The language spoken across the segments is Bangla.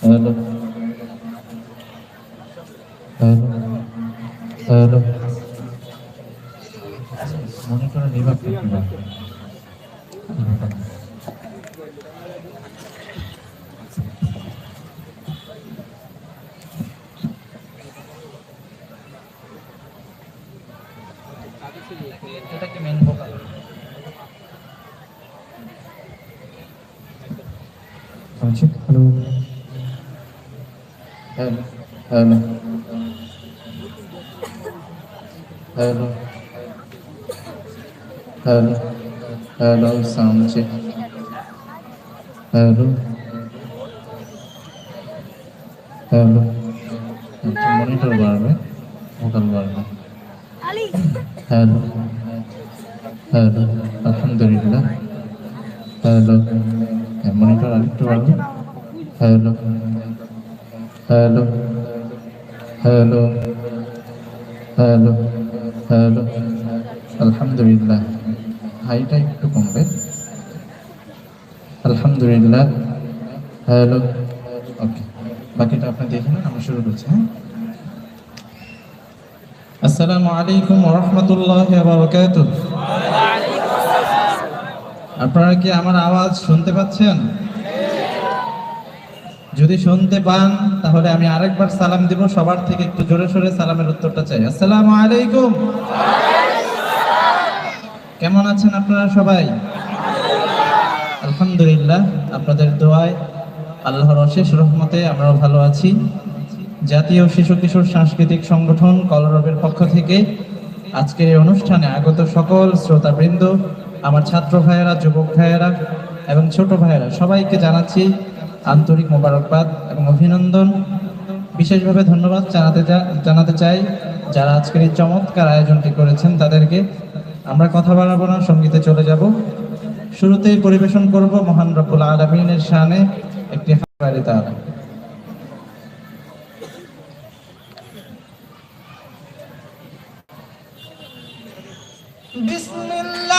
হ্যালো হ্যালো হ্যালো মনে করে রিভাব hello hello hello sound check hello hello monitor barbe vocal barbe hello hello alhamdulillah hello monitor aliktu barbe hello hello hello hello hello আলহামদুলিল্লাহ। হাইটা একটু কমবে। আলহামদুলিল্লাহ। হ্যালো। ওকে, বাকিটা আপনি দেখে নেন, আমরা শুরু করছি হ্যাঁ? আসসালামু আলাইকুম রহমতুল্লাহ বারকাতুহ। আপনারা কি আমার আওয়াজ শুনতে পাচ্ছেন? যদি শুনতে পান, তাহলে আমি আরেকবার সালাম দিব। সবার থেকে একটু জোরে সোরে সালামের উত্তরটা চাই। আসসালামু আলাইকুম। কেমন আছেন আপনারা সবাই? আলহামদুলিল্লাহ, আপনাদের দোয়ায়, আল্লাহর অশেষ রহমতে আমরাও ভালো আছি। জাতীয় শিশু কিশোর সাংস্কৃতিক সংগঠন কলরবের পক্ষ থেকে আজকের এই অনুষ্ঠানে আগত সকল শ্রোতাবৃন্দ, আমার ছাত্র ভাইয়েরা, যুবক ভাইয়েরা এবং ছোট ভাইয়েরা সবাইকে জানাচ্ছি আন্তরিক মোবারকবাদ এবং অভিনন্দন। বিশেষভাবে ধন্যবাদ জানাতে জানাতে চাই যারা আজকের এই চমৎকার আয়োজনটি করেছেন তাদেরকে। আমরা কথা বাড়াবো না, সঙ্গীতে চলে যাব। শুরুতেই পরিবেশন করব মহান রব্বুল আলমিনের শানে একটি হাজারি তার বিসমিল্লাহ।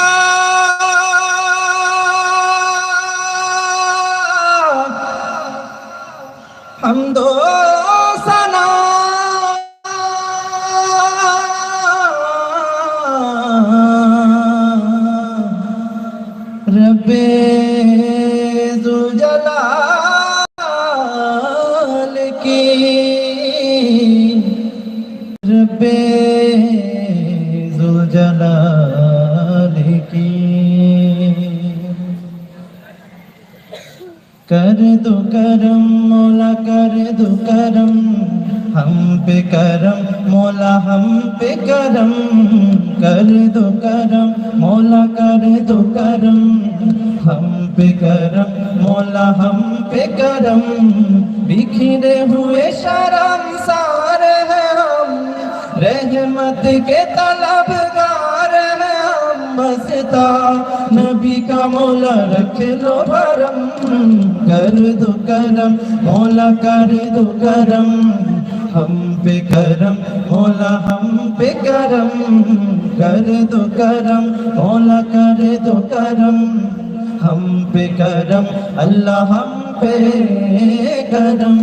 الجلال کی۔ کر دو کرم مولا، کر دو کرم۔ ہم پہ کرم مولا، ہم پہ کرم۔ کر دو کرم مولا، کر دو کرم۔ ہم پہ کرم مولا، ہم پہ کرم۔ بکھرے ہوئے شرم سا رحمت کے طلبگار میں ہم بستا۔ نبی کا مولا رکھ لو بھرم، کر دو کرم، مولا کر دو کرم۔ ہم پہ کرم، مولا ہم پہ کرم۔ کر دو کرم، مولا کر دو کرم۔ ہم پہ کرم، اللہ ہم پہ کرم۔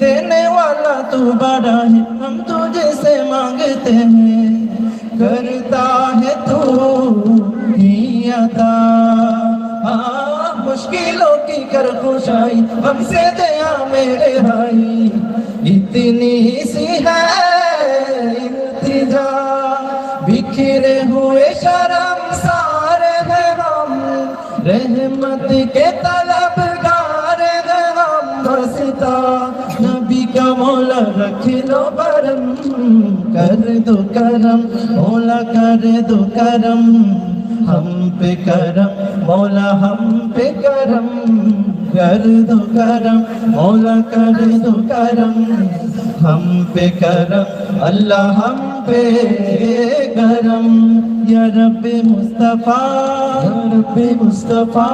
دینے والا تو بڑا ہے، ہم تجھے سے مانگتے ہیں۔ کرتا ہے تو ہی عطا۔ ہاں، مشکلوں کی کر خوشائی ہم سے دیا میرے بھائی۔ اتنی سی ہے التجا۔ بکھرے ہوئے شرم سارے ہیں ہم۔ رحمت کے طلب मौला रख लो बरम कर दो करम मौला कर दो करम हम पे करम मौला हम पे करम कर दो करम मौला कर दो करम हम पे करम अल्लाह हम पे करम या रब मुस्तफा या रब मुस्तफा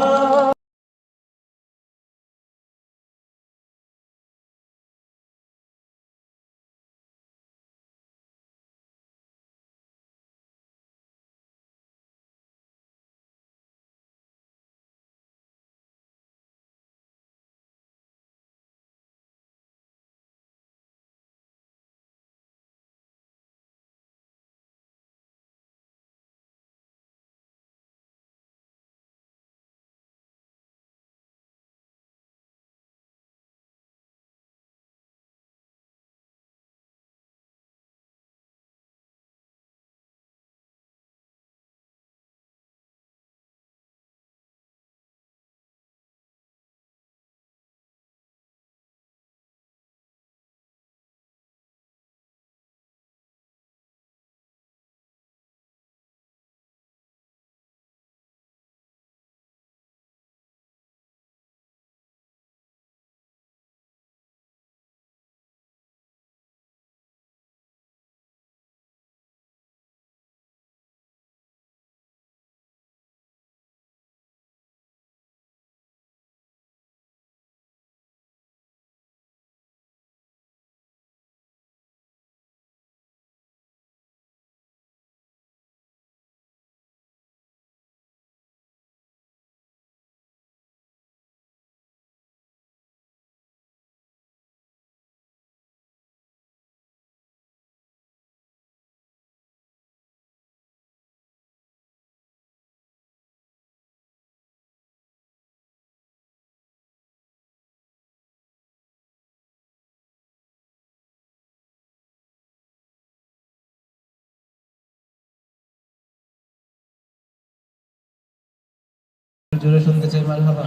জোরে শুনতে চাই মার হাবা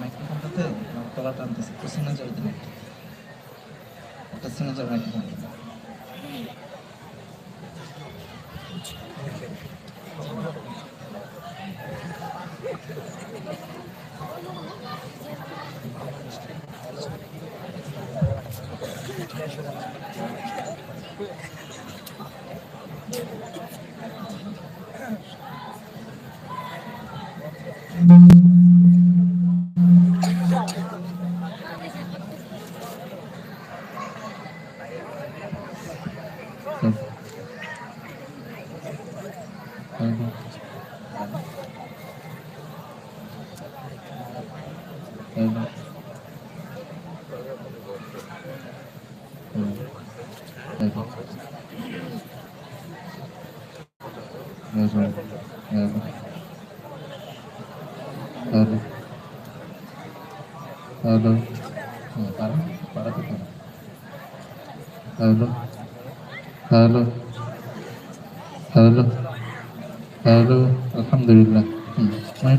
মাইক্রোফোনটাতে তলা টানতেছে সিগনেচার দিন একটা। Signature microphone ہیلو ہیلو ہیلو ہیلو الحمد للہ ہوں کوئی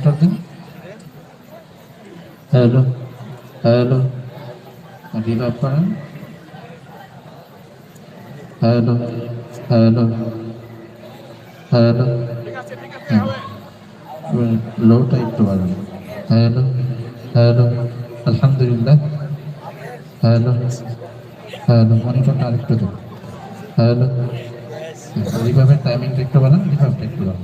Lagi apa? Halo. Halo. Halo. Hmm. লোটা একটু বাড়ান হ্যালো হ্যালো, আলহামদুলিল্লাহ হ্যালো হ্যালো মনিটরটা আরেকটু দেন হ্যালো রিভাবের টাইমিংটা একটু বাড়ান রিভাবটা একটু বাড়ান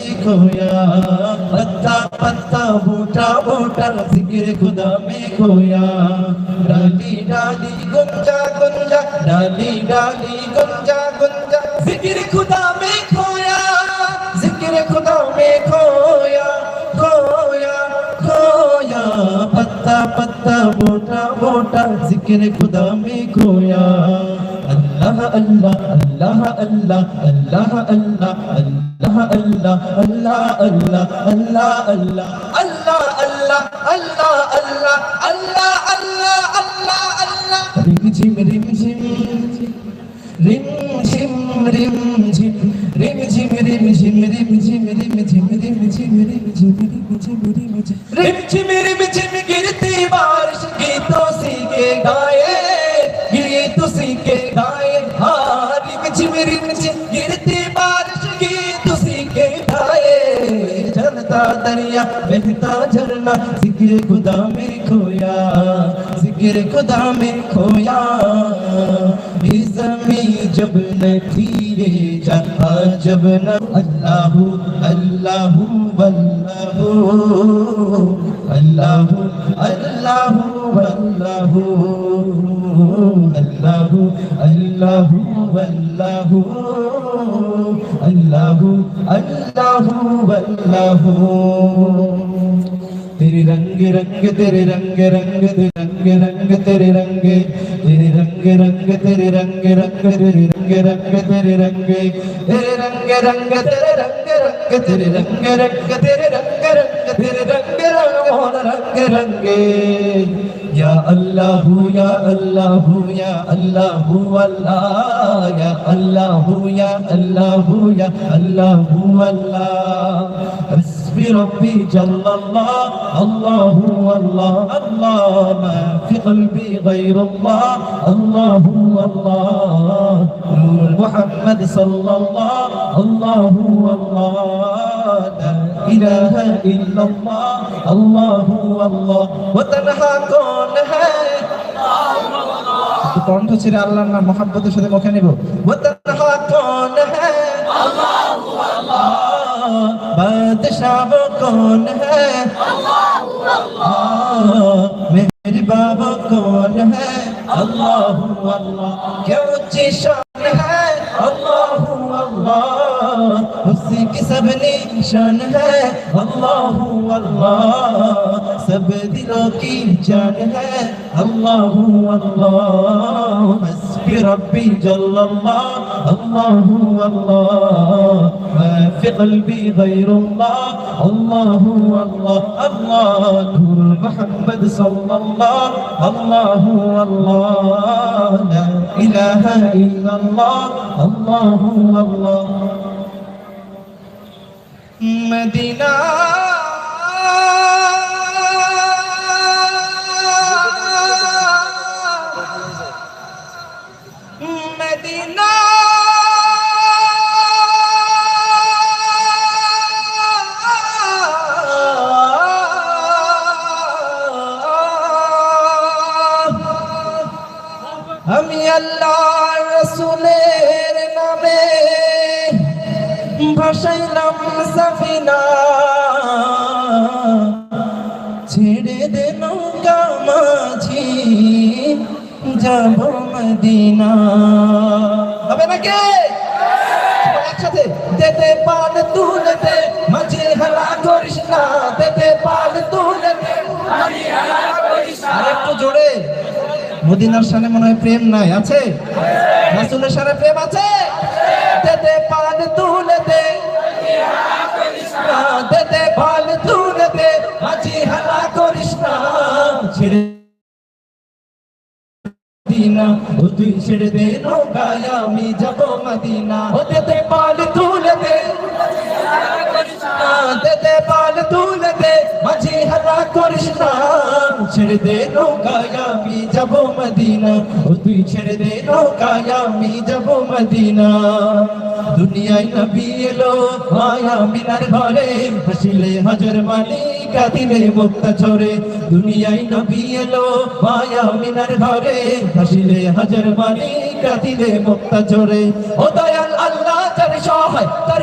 में खोया पत्ता पत्ता बूटा बूटा जिक्र खुदा में खोया डाली डाली गुंजा गुंजा डाली डाली गुंजा गुंजा। जिक्र खुदा में खोया जिक्र खुदा में खोया खोया। खोया पत्ता पत्ता बोटा बोटा जिक्र खुदा में खोया अल्लाह अल्लाह अल्लाह अल्लाह अल्लाह अल्लाह الله الله الله الله الله الله الله الله الله الله الله الله الله ريم جيم ريم جيم ريم جيم ريم جيم ريم جيم ريم جيم ريم جيم ريم جيم ريم جيم ريم جيم ريم جيم ريم جيم ريم جيم بہتا جھرنا ذکر خدا میں کھویا ذکر خدا میں کھویا یہ زمین جب نہ تھی یہ جہاں جب نہ اللہ اللہ واللہ اللہ اللہ واللہ اللہ اللہ واللہ اللہ اللہ واللہ رنگ رنگ تیرے رنگ رنگ رنگ رنگ تیرے رنگ تیرے رنگ رنگ تیرے رنگ رنگ تیرے رنگ رنگ تیرے رنگ تیرے رنگ رنگ تیرے رنگ رنگ تیرے رنگ رنگ تیرے رنگ رنگ تیرے رنگ رنگ رنگ رنگ یا اللہ یا اللہ یا اللہ اللہ یا اللہ ہو یا اللہ یا اللہ اللہ حسبي ربي جل الله. الله هو الله. الله ما في قلبي غير الله. الله هو الله. نور محمد صلى الله. الله هو الله. لا إله إلا الله. الله هو الله. وتنها كون ہے কণ্ঠ ছেড়ে আল্লাহর নাম মহাব্বতের সাথে মুখে নেব। وتنها كون ہے الله الله بادشاہ کون ہے؟ ہاں، میرے بابا کون ہے؟ اللہ اللہ، کیا اچھی شان ہے؟ اللہ اللہ، اسی کی سب نیشان ہے۔ اللہ اللہ، سب دلوں کی جان ہے۔ اللہ اللہ ربي جل الله. الله هو الله. ما في قلبي غير الله. الله هو الله. الله نور محمد صلى الله. الله هو الله. لا إله إلا الله. الله هو الله. مدينة পাল তুলে দে মাঝে হেলা করিস না দেতে পাল তুলে দে আর একটু জোরে। মদিনার সামনে মনে হয় প্রেম নাই, আছে? রাসূলের সামনে প্রেম আছে? দেতে পাল তুলে দে দেতে পাল তুলে দে মাঝে হেলা করিস না। মদিনা ও তুই ছেড়ে দে নৌকায়, আমি যাব মদিনা। ও দেতে পাল তুলে দে দেতে পাল তুলে দে হারা করিস ছেড়ে দে নৌকায় আমি যাব মদিনা। তুই ছেড়ে দে নৌকায় আমি যাব মদিনা। দুনিয়ায় নবী এলো মায়া মিনার ঘরে। হাসিলে হাজার মানি কাঁদিলে মুক্তা ছড়ে দুনিয়ায় নবী এলো মায়া মিনার ঘরে। হাসিলে হাজার মানি কাঁদিলে মুক্তা ছড়ে ও দয়াল আল্লাহ তার সহায়, তার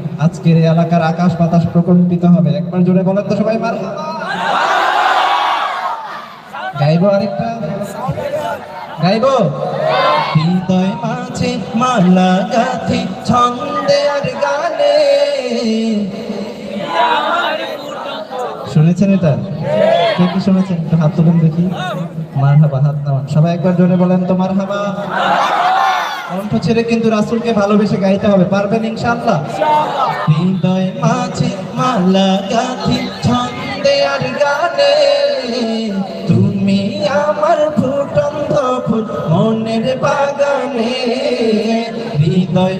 আজকের এই এলাকার আকাশ বাতাস প্রকম্পিত হবে। একবার জোরে বলেন তো সবাই মার গাইবো আরেকটা। গাইবো। হৃদয় মাঝে মালা গাথি, ছন্দে আর গানে। শুনেছেন এটা? কে কি শুনেছেন? হাত তুলুন দেখি। মার হাবা হাত নামান। সবাই একবার জোরে বলেন তো মার হাবা কণ্ঠ ছেড়ে কিন্তু রাসুলকে ভালোবেসে গাইতে হবে, পারবেন ইনশাআল্লাহ? হৃদয় ছন্দে আর তুমি আমার মনের বাগানে। হৃদয়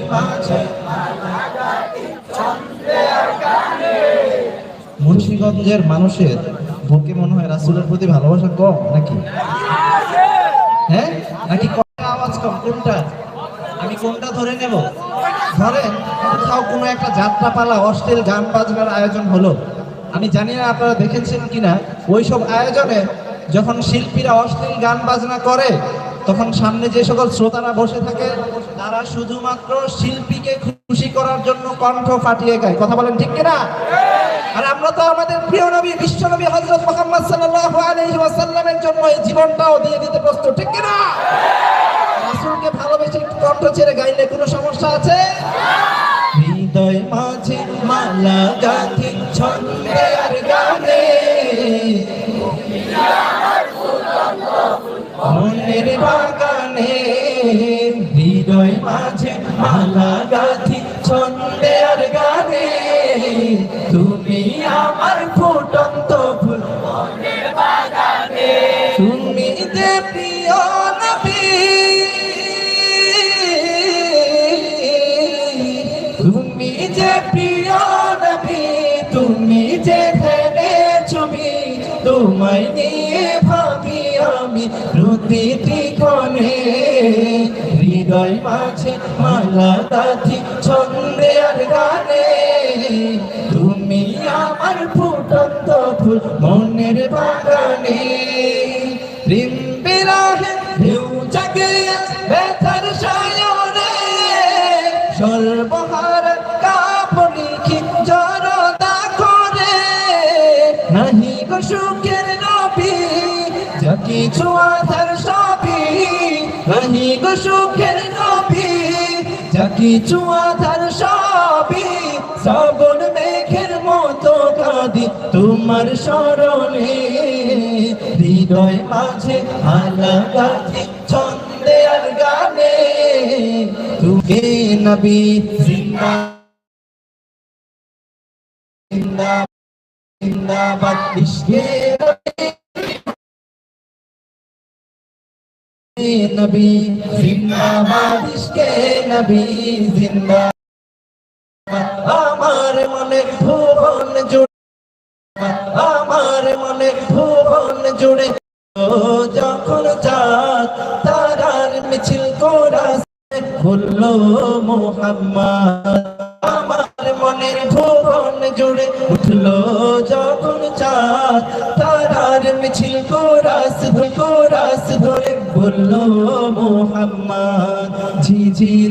মুন্সিগঞ্জের মানুষের বুকে মনে হয় রাসূলের প্রতি ভালোবাসা কম নাকি? হ্যাঁ? নাকি আওয়াজ কম, কোনটা? কোনটা ধরে নেব। ধরেন কোথাও কোনো একটা যাত্রাপালা, অশ্লীল গান বাজনার আয়োজন হলো। আমি জানি না আপনারা দেখেছেন কিনা ওই সব আয়োজনে যখন শিল্পীরা অশ্লীল গান বাজনা করে, তখন সামনে যে সকল শ্রোতারা বসে থাকে, তারা শুধুমাত্র শিল্পীকে খুশি করার জন্য কণ্ঠ ফাটিয়ে গায়। কথা বলেন ঠিক কিনা? আর আমরা তো আমাদের প্রিয় নবী, বিশ্ব নবী হযরত মুহাম্মদ সাল্লাল্লাহু আলাইহি ওয়াসাল্লামের জন্য এই জীবনটাও দিয়ে দিতে প্রস্তুত, ঠিক কিনা? আছে? হৃদয় মাঝে মালা গাথি, ছন্দে আর গানে। মনের বাগানে হৃদয় মাঝে মালা গাথি, ছন্দে গানে। তুমি যে প্রিয় নবী, তুমি যে ধরে ছবি, তোমায় নিয়ে ভাবি আমি প্রতিটি কনে হৃদয় মাঝে মালা দাদি ছন্দে আর গানে। তুমি আমার ফুটন্ত ফুল মনের বাগানে। প্রেম বেড়া ঢেউ জাগে, ব্যথার সা নাহি গো সুখের নবী, যা কিছু আধার সবই। নাহি গো সুখের নবী, যা কিছু আধার সবই। শ্রাবণ মেঘের মতো কাঁদি তোমার স্মরণে। হৃদয় মাঝে আলা গাছি ছন্দে আর গানে। তুমি নবী জিন্দা জিন্দাবাদ নবী। জিন্দাবাদ নবী জিন্দা আমার মনে ভুবন জুড়ে, আমার মনে ভুবন জুড়ে যখন চাঁদ তারার মিছিল কোরাসে খুললো মোহাম্মদ। মনের ভুবন জুড়ে উঠল যখন চাঁদ। তারার মিছিল কোরাস কোরাস ধরে বলল মোহাম্মদ ঝিঝির